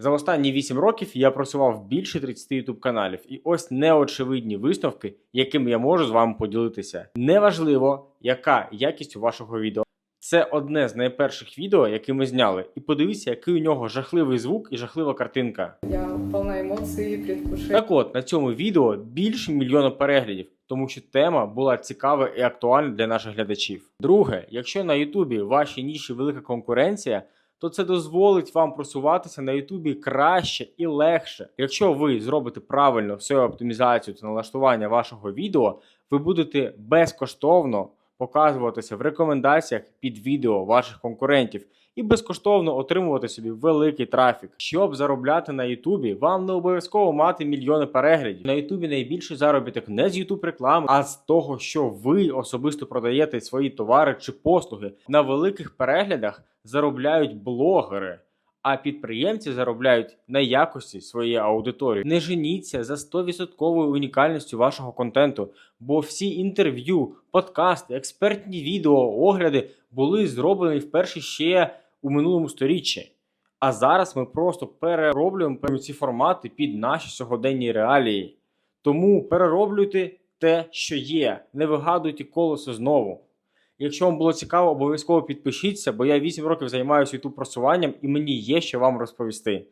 За останні 8 років я просував більше 30 YouTube каналів, і ось неочевидні висновки, якими я можу з вами поділитися. Неважливо, яка якість у вашого відео. Це одне з найперших відео, яке ми зняли. І подивіться, який у нього жахливий звук і жахлива картинка. Я полна эмоций, предвкушения. Так от на цьому відео більше мільйона переглядів, тому що тема була цікава і актуальна для наших глядачів. Друге, якщо на Ютубі в вашій ніші велика конкуренція, то це дозволить вам просуватися на Ютубі краще і легше. Якщо ви зробите правильно всю оптимізацію та налаштування вашого відео, ви будете безкоштовно показуватися в рекомендаціях під відео ваших конкурентів і безкоштовно отримувати собі великий трафік. Щоб заробляти на Ютубі, вам не обов'язково мати мільйони переглядів. На Ютубі найбільший заробіток не з Ютуб реклами, а з того, що ви особисто продаєте свої товари чи послуги. На великих переглядах заробляють блогери. А підприємці заробляють на якості своєї аудиторії. Не женіться за 100% унікальністю вашого контенту, бо всі інтерв'ю, подкасти, експертні відео, огляди були зроблені вперше ще у минулому сторіччі. А зараз ми просто перероблюємо ці формати під наші сьогоденні реалії. Тому перероблюйте те, що є, не вигадуйте колесо знову. Якщо вам було цікаво, обов'язково підпишіться, бо я 8 років займаюся youtube просуванням і мені є що вам розповісти.